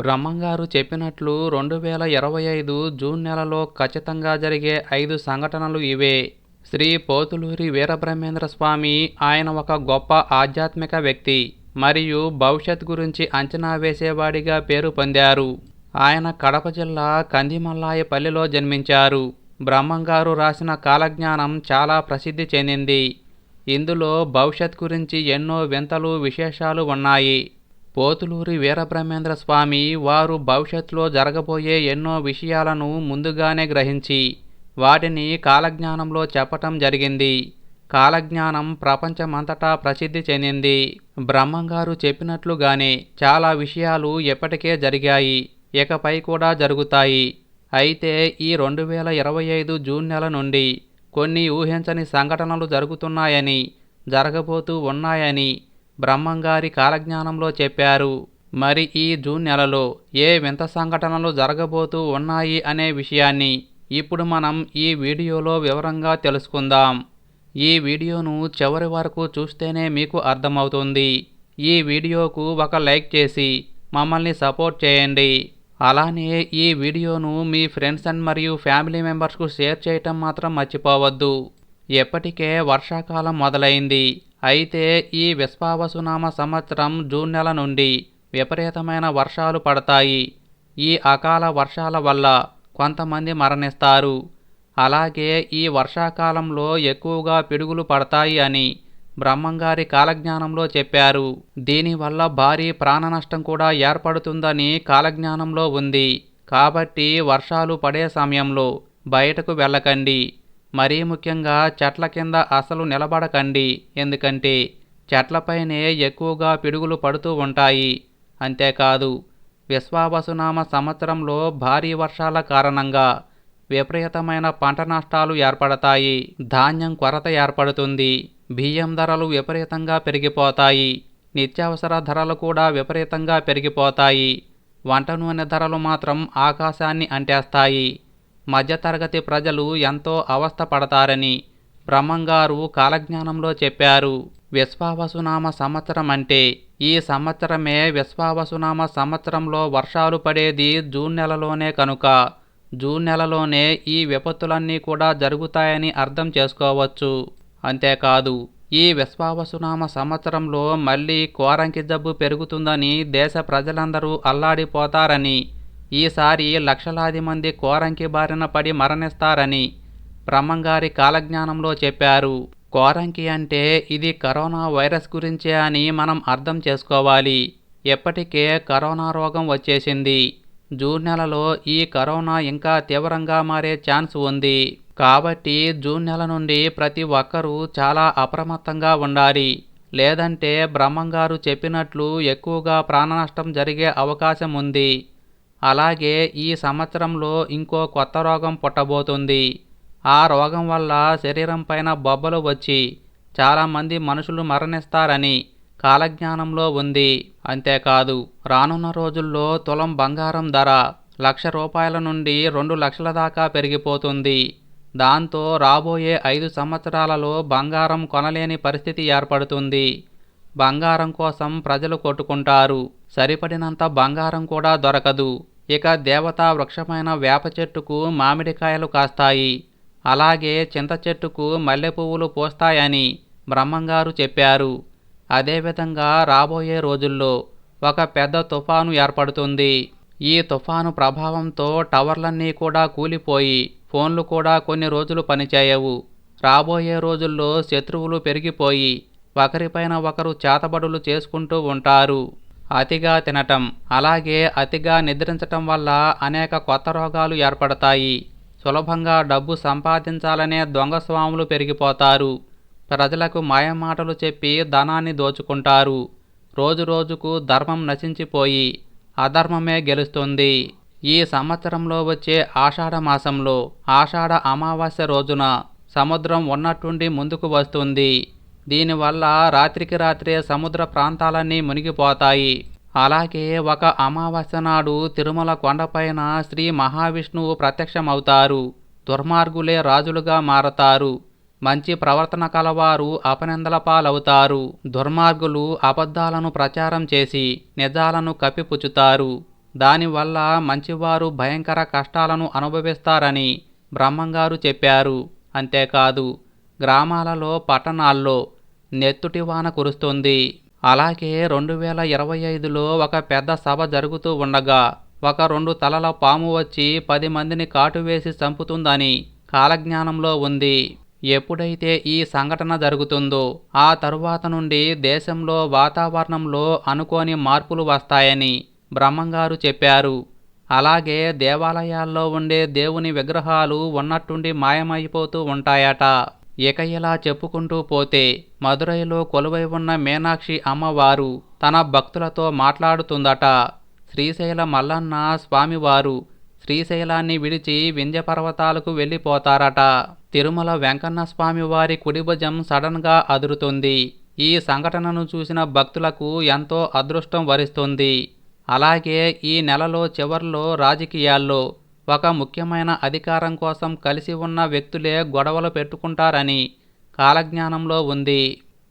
బ్రహ్మంగారు చెప్పినట్లు రెండు వేల ఇరవై ఐదు జూన్ నెలలో ఖచ్చితంగా జరిగే ఐదు సంఘటనలు ఇవే. శ్రీ పోతులూరి వీరబ్రహ్మేంద్ర స్వామి ఆయన ఒక గొప్ప ఆధ్యాత్మిక వ్యక్తి మరియు భవిష్యత్ గురించి అంచనా వేసేవాడిగా పేరు పొందారు. ఆయన కడప జిల్లా కందిమల్లాయపల్లిలో జన్మించారు. బ్రహ్మంగారు రాసిన కాలజ్ఞానం చాలా ప్రసిద్ధి చెందింది. ఇందులో భవిష్యత్ గురించి ఎన్నో వింతలు విశేషాలు ఉన్నాయి. పోతులూరి వీరబ్రహ్మేంద్ర స్వామి వారు భవిష్యత్తులో జరగబోయే ఎన్నో విషయాలను ముందుగానే గ్రహించి వాటిని కాలజ్ఞానంలో చెప్పటం జరిగింది. కాలజ్ఞానం ప్రపంచమంతటా ప్రసిద్ధి చెందింది. బ్రహ్మంగారు చెప్పినట్లుగానే చాలా విషయాలు ఎప్పటికే జరిగాయి ఇకపై కూడా జరుగుతాయి. అయితే ఈ రెండు వేల ఇరవై ఐదు జూన్ నెల నుండి కొన్ని ఊహించని సంఘటనలు జరుగుతున్నాయని జరగబోతూ ఉన్నాయని బ్రహ్మంగారి కాలజ్ఞానంలో చెప్పారు. మరి ఈ జూన్ నెలలో ఏ వింత సంఘటనలు జరగబోతూ ఉన్నాయి అనే విషయాన్ని ఇప్పుడు మనం ఈ వీడియోలో వివరంగా తెలుసుకుందాం. ఈ వీడియోను చివరి వరకు చూస్తేనే మీకు అర్థమవుతుంది. ఈ వీడియోకు ఒక లైక్ చేసి మమ్మల్ని సపోర్ట్ చేయండి. అలానే ఈ వీడియోను మీ ఫ్రెండ్స్ అండ్ మరియు ఫ్యామిలీ మెంబర్స్కు షేర్ చేయటం మాత్రం మర్చిపోవద్దు. ఎప్పటికే వర్షాకాలం మొదలైంది. అయితే ఈ విశ్వావసునామ సంవత్సరం జూన్ నెల నుండి విపరీతమైన వర్షాలు పడతాయి. ఈ అకాల వర్షాల వల్ల కొంతమంది మరణిస్తారు. అలాగే ఈ వర్షాకాలంలో ఎక్కువగా పిడుగులు పడతాయి అని బ్రహ్మంగారి కాలజ్ఞానంలో చెప్పారు. దీనివల్ల భారీ ప్రాణ నష్టం కూడా ఏర్పడుతుందని కాలజ్ఞానంలో ఉంది. కాబట్టి వర్షాలు పడే సమయంలో బయటకు వెళ్ళకండి. మరీ ముఖ్యంగా చెట్ల కింద అసలు నిలబడకండి ఎందుకంటే చెట్లపైనే ఎక్కువగా పిడుగులు పడుతూ ఉంటాయి. అంతేకాదు విశ్వావసునామ సంవత్సరంలో భారీ వర్షాల కారణంగా విపరీతమైన పంట నష్టాలు ఏర్పడతాయి ధాన్యం కొరత ఏర్పడుతుంది బియ్యం ధరలు విపరీతంగా పెరిగిపోతాయి నిత్యావసర ధరలు కూడా విపరీతంగా పెరిగిపోతాయి. వంట నూనె ధరలు మాత్రం ఆకాశాన్ని అంటేస్తాయి. మధ్యతరగతి ప్రజలు ఎంతో అవస్థ పడతారని బ్రహ్మంగారు కాలజ్ఞానంలో చెప్పారు. విశ్వావసునామ సంవత్సరం అంటే ఈ సంవత్సరమే విశ్వావసునామ సంవత్సరంలో వర్షాలు పడేది జూన్ నెలలోనే కనుక. జూన్ నెలలోనే ఈ విపత్తులన్నీ కూడా జరుగుతాయని అర్థం చేసుకోవచ్చు. అంతేకాదు ఈ విశ్వావసునామ సంవత్సరంలో మళ్ళీ కోరంకి జబ్బు పెరుగుతుందని దేశ ప్రజలందరూ అల్లాడిపోతారని ఈసారి లక్షలాది మంది కోరంకి బారిన పడి మరణిస్తారని బ్రహ్మంగారి కాలజ్ఞానంలో చెప్పారు. కోరంకి అంటే ఇది కరోనా వైరస్ గురించే అని మనం అర్థం చేసుకోవాలి. ఎప్పటికే కరోనా రోగం వచ్చేసింది. జూన్ నెలలో ఈ కరోనా ఇంకా తీవ్రంగా మారే ఛాన్స్ ఉంది. కాబట్టి జూన్ నెల నుండి ప్రతి ఒక్కరూ చాలా అప్రమత్తంగా ఉండాలి. లేదంటే బ్రహ్మంగారు చెప్పినట్లు ఎక్కువగా ప్రాణనష్టం జరిగే అవకాశం ఉంది. అలాగే ఈ సంవత్సరంలో ఇంకో కొత్త రోగం పుట్టబోతుంది. ఆ రోగం వల్ల శరీరం పైన బొబ్బలు వచ్చి చాలామంది మనుషులు మరణిస్తారని కాలజ్ఞానంలో ఉంది. అంతేకాదు రానున్న రోజుల్లో తులం బంగారం ధర లక్ష రూపాయల నుండి రెండు లక్షల దాకా పెరిగిపోతుంది. దాంతో రాబోయే ఐదు సంవత్సరాలలో బంగారం కొనలేని పరిస్థితి ఏర్పడుతుంది. బంగారం కోసం ప్రజలు కొట్టుకుంటారు. సరిపడినంత బంగారం కూడా దొరకదు. ఇక దేవతా వృక్షమైన వేప చెట్టుకు మామిడికాయలు కాస్తాయి. అలాగే చింత చెట్టుకు మల్లె పువ్వులు పూస్తాయని బ్రహ్మంగారు చెప్పారు. అదేవిధంగా రాబోయే రోజుల్లో ఒక పెద్ద తుఫాను ఏర్పడుతుంది. ఈ తుఫాను ప్రభావంతో టవర్లన్నీ కూడా కూలిపోయి ఫోన్లు కూడా కొన్ని రోజులు పనిచేయవు. రాబోయే రోజుల్లో శత్రువులు పెరిగిపోయి ఒకరిపైన ఒకరు చేతబడులు చేసుకుంటూ ఉంటారు. అతిగా తినటం. అలాగే అతిగా నిద్రించటం వల్ల అనేక కొత్త రోగాలు ఏర్పడతాయి. సులభంగా డబ్బు సంపాదించాలనే దొంగ స్వాములు పెరిగిపోతారు. ప్రజలకు మాయమాటలు చెప్పి ధనాన్ని దోచుకుంటారు. రోజురోజుకు ధర్మం నశించిపోయి అధర్మమే గెలుస్తుంది. ఈ సంవత్సరంలో వచ్చే ఆషాఢ మాసంలో ఆషాఢ అమావాస్య రోజున సముద్రం ఉన్నట్టుండి ముందుకు వస్తుంది. దీనివల్ల రాత్రికి రాత్రే సముద్ర ప్రాంతాలన్నీ మునిగిపోతాయి. అలాగే ఒక అమావాస్య నాడు తిరుమల కొండపైన శ్రీ మహావిష్ణువు ప్రత్యక్షమవుతారు. దుర్మార్గులే రాజులుగా మారతారు. మంచి ప్రవర్తన కలవారు అపనిందల పాలవుతారు. దుర్మార్గులు అబద్ధాలను ప్రచారం చేసి నిజాలను కప్పిపుచ్చుతారు. దానివల్ల మంచివారు భయంకర కష్టాలను అనుభవిస్తారని బ్రహ్మంగారు చెప్పారు. అంతేకాదు గ్రామాలలో పట్టణాల్లో నెత్తుటి వాన కురుస్తుంది. అలాగే రెండు వేల ఇరవై ఐదులో ఒక పెద్ద సభ జరుగుతూ ఉండగా ఒక రెండు తలల పాము వచ్చి పది మందిని కాటువేసి చంపుతుందని కాలజ్ఞానంలో ఉంది. ఎప్పుడైతే ఈ సంఘటన జరుగుతుందో ఆ తరువాత నుండి దేశంలో వాతావరణంలో అనుకోని మార్పులు వస్తాయని బ్రహ్మంగారు చెప్పారు. అలాగే దేవాలయాల్లో ఉండే దేవుని విగ్రహాలు ఉన్నట్టుండి మాయమైపోతూ ఉంటాయట. ఇక ఇలా చెప్పుకుంటూ పోతే మదురైలో కొలువై ఉన్న మీనాక్షి అమ్మవారు తన భక్తులతో మాట్లాడుతుందట. శ్రీశైల మల్లన్న స్వామివారు శ్రీశైలాన్ని విడిచి వింధ్య పర్వతాలకు వెళ్ళిపోతారట. తిరుమల వెంకన్న స్వామి వారి కుడిభుజం సడన్గా అదురుతుంది. ఈ సంఘటనను చూసిన భక్తులకు ఎంతో అదృష్టం వరిస్తుంది. అలాగే ఈ నెలలో చివర్లో రాజకీయాల్లో ఒక ముఖ్యమైన అధికారం కోసం కలిసి ఉన్న వ్యక్తులే గొడవలు పెట్టుకుంటారని కాలజ్ఞానంలో ఉంది.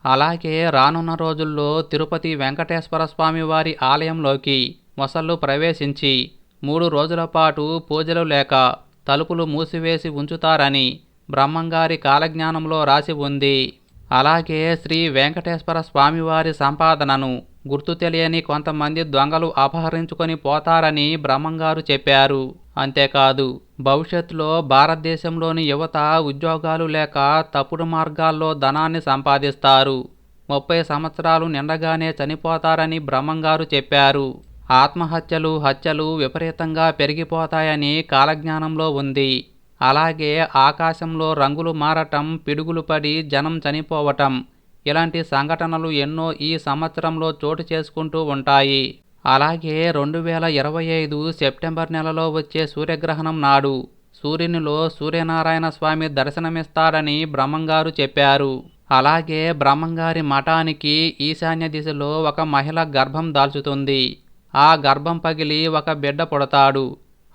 అలాగే రానున్న రోజుల్లో తిరుపతి వెంకటేశ్వర స్వామి వారి ఆలయంలోకి మొసళ్ళు ప్రవేశించి మూడు రోజుల పాటు పూజలు లేక తలుపులు మూసివేసి ఉంచుతారని బ్రహ్మంగారి కాలజ్ఞానంలో రాసి ఉంది. అలాగే శ్రీ వెంకటేశ్వర స్వామివారి సంపాదనను గుర్తు తెలియని కొంతమంది దొంగలు అపహరించుకొని పోతారని బ్రహ్మంగారు చెప్పారు. అంతేకాదు భవిష్యత్తులో భారతదేశంలోని యువత ఉద్యోగాలు లేక తప్పుడు మార్గాల్లో ధనాన్ని సంపాదిస్తారు. ముప్పై సంవత్సరాలు నిండగానే చనిపోతారని బ్రహ్మంగారు చెప్పారు. ఆత్మహత్యలు హత్యలు విపరీతంగా పెరిగిపోతాయని కాలజ్ఞానంలో ఉంది. అలాగే ఆకాశంలో రంగులు మారటం పిడుగులు పడి జనం చనిపోవటం ఇలాంటి సంఘటనలు ఎన్నో ఈ సంవత్సరంలో చోటు చేసుకుంటూ ఉంటాయి. అలాగే రెండు వేల ఇరవై ఐదు సెప్టెంబర్ నెలలో వచ్చే సూర్యగ్రహణం నాడు సూర్యునిలో సూర్యనారాయణ స్వామి దర్శనమిస్తాడని బ్రహ్మంగారు చెప్పారు. అలాగే బ్రహ్మంగారి మఠానికి ఈశాన్య దిశలో ఒక మహిళ గర్భం దాల్చుతుంది. ఆ గర్భం పగిలి ఒక బిడ్డ పుడతాడు.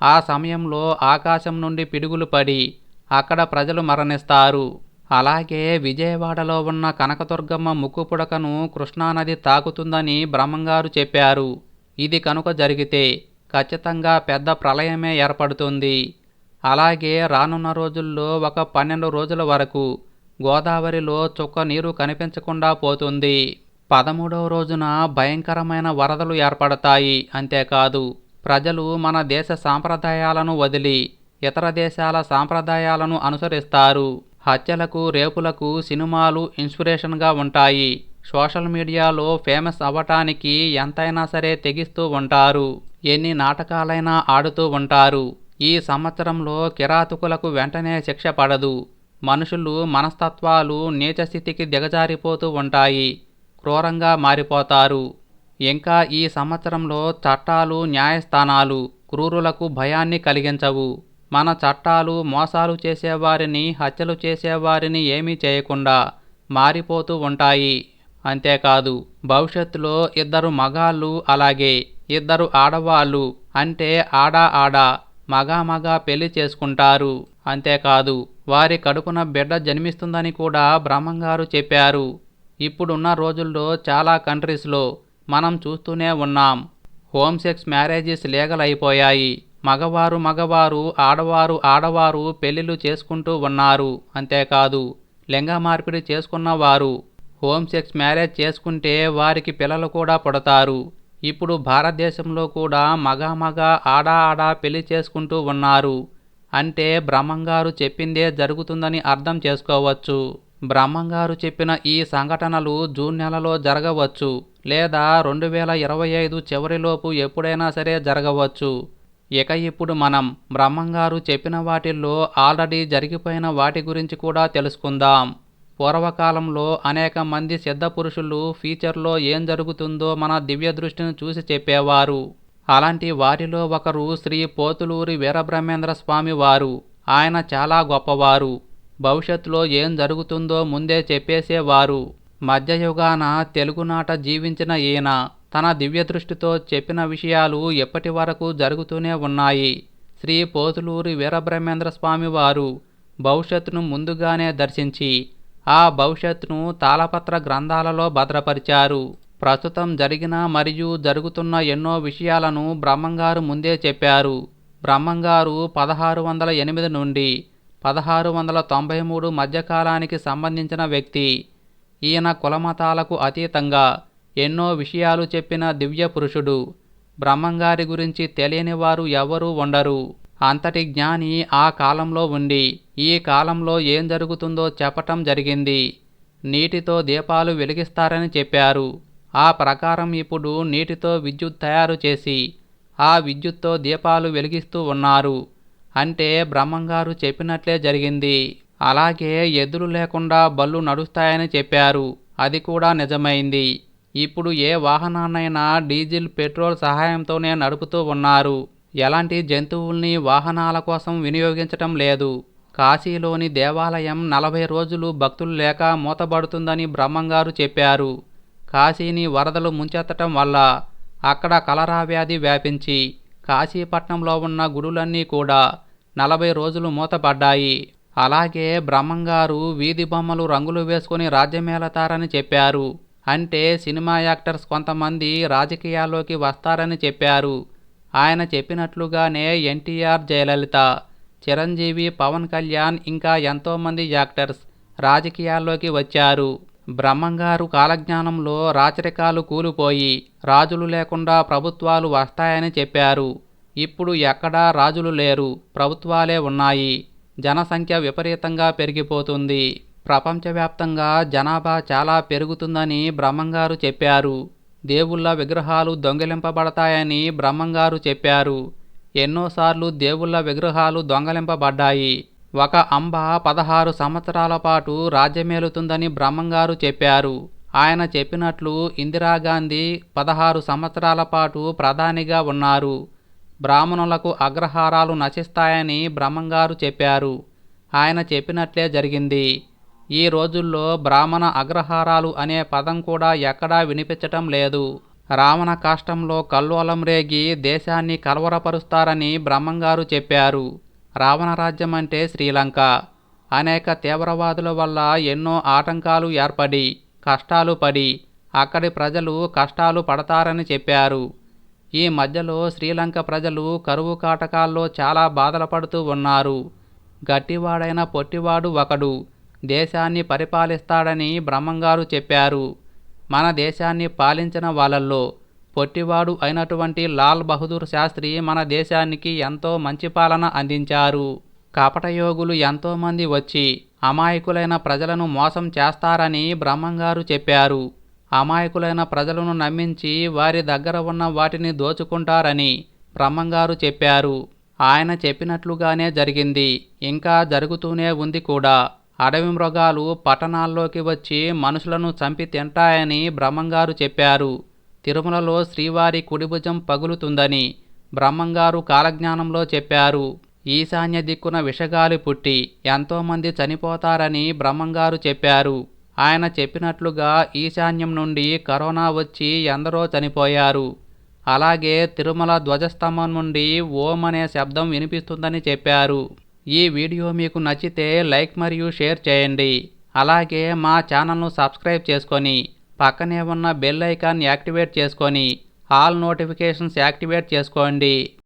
ఆ సమయంలో ఆకాశం నుండి పిడుగులు పడి అక్కడ ప్రజలు మరణిస్తారు. అలాగే విజయవాడలో ఉన్న కనకదుర్గమ్మ ముక్కు పుడకను కృష్ణానది తాకుతుందని బ్రహ్మంగారు చెప్పారు. ఇది కనుక జరిగితే ఖచ్చితంగా పెద్ద ప్రళయమే ఏర్పడుతుంది. అలాగే రానున్న రోజుల్లో ఒక పన్నెండు రోజుల వరకు గోదావరిలో చుక్క నీరు కనిపించకుండా పోతుంది. పదమూడవ రోజున భయంకరమైన వరదలు ఏర్పడతాయి. అంతేకాదు ప్రజలు మన దేశ సాంప్రదాయాలను వదిలి ఇతర దేశాల సాంప్రదాయాలను అనుసరిస్తారు. హత్యలకు రేపులకు సినిమాలు ఇన్స్పిరేషన్గా ఉంటాయి. సోషల్ మీడియాలో ఫేమస్ అవ్వటానికి ఎంతైనా సరే తెగిస్తూ ఉంటారు. ఎన్ని నాటకాలైనా ఆడుతూ ఉంటారు. ఈ సంవత్సరంలో కిరాతకులకు వెంటనే శిక్ష పడదు. మనుషులు మనస్తత్వాలు నీచ స్థితికి దిగజారిపోతూ ఉంటాయి. క్రూరంగా మారిపోతారు. ఇంకా ఈ సంవత్సరంలో చట్టాలు న్యాయస్థానాలు క్రూరులకు భయాన్ని కలిగించవు. మన చట్టాలు మోసాలు చేసేవారిని హత్యలు చేసేవారిని ఏమీ చేయకుండా మారిపోతూ ఉంటాయి. అంతేకాదు భవిష్యత్తులో ఇద్దరు మగాళ్ళు అలాగే ఇద్దరు ఆడవాళ్ళు అంటే ఆడ ఆడ మగ మగ పెళ్ళి చేసుకుంటారు. అంతేకాదు వారి కడుపున బిడ్డ జన్మిస్తుందని కూడా బ్రహ్మంగారు చెప్పారు. ఇప్పుడున్న రోజుల్లో చాలా కంట్రీస్లో మనం చూస్తూనే ఉన్నాం. హోమ్ సెక్స్ మ్యారేజెస్ లీగల్ అయిపోయాయి. మగవారు మగవారు ఆడవారు ఆడవారు పెళ్ళిళ్ళు చేసుకుంటూ ఉన్నారు. అంతేకాదు లింగ మార్పిడి చేసుకున్నవారు హోమ్ సెక్స్ మ్యారేజ్ చేసుకుంటే వారికి పిల్లలు కూడా పుడతారు. ఇప్పుడు భారతదేశంలో కూడా మగ మగ ఆడ ఆడ పెళ్ళి చేసుకుంటూ ఉన్నారు. అంటే బ్రహ్మంగారు చెప్పిందే జరుగుతుందని అర్థం చేసుకోవచ్చు. బ్రహ్మంగారు చెప్పిన ఈ సంఘటనలు జూన్ నెలలో జరగవచ్చు లేదా రెండు వేల ఇరవై ఐదు చివరిలోపు ఎప్పుడైనా సరే జరగవచ్చు. ఇక ఇప్పుడు మనం బ్రహ్మంగారు చెప్పిన వాటిల్లో ఆల్రెడీ జరిగిపోయిన వాటి గురించి కూడా తెలుసుకుందాం. పూర్వకాలంలో అనేక మంది సిద్ధ పురుషులు ఫ్యూచర్లో ఏం జరుగుతుందో మన దివ్య దృష్టిని చూసి చెప్పేవారు. అలాంటి వారిలో ఒకరు శ్రీ పోతులూరి వీరబ్రహ్మేంద్ర స్వామి వారు. ఆయన చాలా గొప్పవారు. భవిష్యత్తులో ఏం జరుగుతుందో ముందే చెప్పేసేవారు. మధ్యయుగాన తెలుగునాట జీవించిన ఈయన తన దివ్య దృష్టితో చెప్పిన విషయాలు ఎప్పటి వరకు జరుగుతూనే ఉన్నాయి. శ్రీ పోతులూరి వీరబ్రహ్మేంద్ర స్వామి వారు భవిష్యత్తును ముందుగానే దర్శించి ఆ భవిష్యత్తును తాళపత్ర గ్రంథాలలో భద్రపరిచారు. ప్రస్తుతం జరిగిన మరియు జరుగుతున్న ఎన్నో విషయాలను బ్రహ్మంగారు ముందే చెప్పారు. బ్రహ్మంగారు పదహారు వందల ఎనిమిది నుండి పదహారు వందల తొంభై మూడు మధ్యకాలానికి సంబంధించిన వ్యక్తి. ఈయన కులమతాలకు అతీతంగా ఎన్నో విషయాలు చెప్పిన దివ్య పురుషుడు బ్రహ్మంగారి గురించి తెలియని వారు ఎవరూ ఉండరు. అంతటి జ్ఞాని ఆ కాలంలో ఉండి ఈ కాలంలో ఏం జరుగుతుందో చెప్పటం జరిగింది. నీటితో దీపాలు వెలిగిస్తారని చెప్పారు. ఆ ప్రకారం ఇప్పుడు నీటితో విద్యుత్ తయారు చేసి ఆ విద్యుత్తో దీపాలు వెలిగిస్తూ ఉన్నారు. అంటే బ్రహ్మంగారు చెప్పినట్లే జరిగింది. అలాగే ఎదురు లేకుండా బళ్ళు నడుస్తాయని చెప్పారు. అది కూడా నిజమైంది. ఇప్పుడు ఏ వాహనాన్నైనా డీజిల్ పెట్రోల్ సహాయంతోనే నడుపుతూ ఉన్నారు. ఎలాంటి జంతువుల్ని వాహనాల కోసం వినియోగించటం లేదు. కాశీలోని దేవాలయం నలభై రోజులు భక్తులు లేక మూతబడుతుందని బ్రహ్మంగారు చెప్పారు. కాశీని వరదలు ముంచెత్తటం వల్ల అక్కడ కలరా వ్యాధి వ్యాపించి కాశీపట్నంలో ఉన్న గుడులన్నీ కూడా నలభై రోజులు మూతపడ్డాయి. అలాగే బ్రహ్మంగారు వీధి బొమ్మలు రంగులు వేసుకుని రాజ్యమేళతారని చెప్పారు. అంటే సినిమా యాక్టర్స్ కొంతమంది రాజకీయాల్లోకి వస్తారని చెప్పారు. ఆయన చెప్పినట్లుగానే ఎన్టీఆర్ జయలలిత చిరంజీవి పవన్ కళ్యాణ్ ఇంకా ఎంతోమంది యాక్టర్స్ రాజకీయాల్లోకి వచ్చారు. బ్రహ్మంగారు కాలజ్ఞానంలో రాచరికాలు కూలిపోయి రాజులు లేకుండా ప్రభుత్వాలు వస్తాయని చెప్పారు. ఇప్పుడు ఎక్కడా రాజులు లేరు ప్రభుత్వాలే ఉన్నాయి. జనసంఖ్య విపరీతంగా పెరిగిపోతుంది. ప్రపంచవ్యాప్తంగా జనాభా చాలా పెరుగుతుందని బ్రహ్మంగారు చెప్పారు. దేవుళ్ళ విగ్రహాలు దొంగిలింపబడతాయని బ్రహ్మంగారు చెప్పారు. ఎన్నోసార్లు దేవుళ్ళ విగ్రహాలు దొంగలింపబడ్డాయి. ఒక అంబ పదహారు సంవత్సరాల పాటు రాజ్యమేలుతుందని బ్రహ్మంగారు చెప్పారు. ఆయన చెప్పినట్లు ఇందిరాగాంధీ పదహారు సంవత్సరాల పాటు ప్రధానిగా ఉన్నారు. బ్రాహ్మణులకు అగ్రహారాలు నశిస్తాయని బ్రహ్మంగారు చెప్పారు. ఆయన చెప్పినట్లే జరిగింది. ఈ రోజుల్లో బ్రాహ్మణ అగ్రహారాలు అనే పదం కూడా ఎక్కడా వినిపించటం లేదు. రావణ కాష్టంలో కల్లోలం రేగి దేశాన్ని కలవరపరుస్తారని బ్రహ్మంగారు చెప్పారు. రావణ రాజ్యం అంటే శ్రీలంక. అనేక తీవ్రవాదుల వల్ల ఎన్నో ఆటంకాలు ఏర్పడి కష్టాలు పడి అక్కడి ప్రజలు కష్టాలు పడతారని చెప్పారు. ఈ మధ్యలో శ్రీలంక ప్రజలు కరువు కాటకాల్లో చాలా బాధలు పడుతూ ఉన్నారు. గట్టివాడైన పొట్టివాడు ఒకడు దేశాన్ని పరిపాలిస్తాడని బ్రహ్మంగారు చెప్పారు. మన దేశాన్ని పాలించిన వాళ్ళల్లో పొట్టివాడు అయినటువంటి లాల్ బహదూర్ శాస్త్రి మన దేశానికి ఎంతో మంచి పాలన అందించారు. కపటయోగులు ఎంతోమంది వచ్చి అమాయకులైన ప్రజలను మోసం చేస్తారని బ్రహ్మంగారు చెప్పారు. అమాయకులైన ప్రజలను నమ్మించి వారి దగ్గర ఉన్న వాటిని దోచుకుంటారని బ్రహ్మంగారు చెప్పారు. ఆయన చెప్పినట్లుగానే జరిగింది. ఇంకా జరుగుతూనే ఉంది కూడా. అడవి మృగాలు పట్టణాల్లోకి వచ్చి మనుషులను చంపి తింటాయని బ్రహ్మంగారు చెప్పారు. తిరుమలలో శ్రీవారి కుడిభుజం పగులుతుందని బ్రహ్మంగారు కాలజ్ఞానంలో చెప్పారు. ఈశాన్య దిక్కున విషగాలి పుట్టి ఎంతోమంది చనిపోతారని బ్రహ్మంగారు చెప్పారు. ఆయన చెప్పినట్లుగా ఈశాన్యం నుండి కరోనా వచ్చి ఎందరో చనిపోయారు. అలాగే తిరుమల ధ్వజస్తంభం నుండి ఓం అనే శబ్దం వినిపిస్తుందని చెప్పారు. ఈ వీడియో మీకు నచ్చితే లైక్ మరియు షేర్ చేయండి. అలాగే మా ఛానల్ను సబ్స్క్రైబ్ చేసుకొని పక్కనే ఉన్న బెల్ ఐకాన్ యాక్టివేట్ చేసుకొని ఆల్ నోటిఫికేషన్స్ యాక్టివేట్ చేసుకోండి.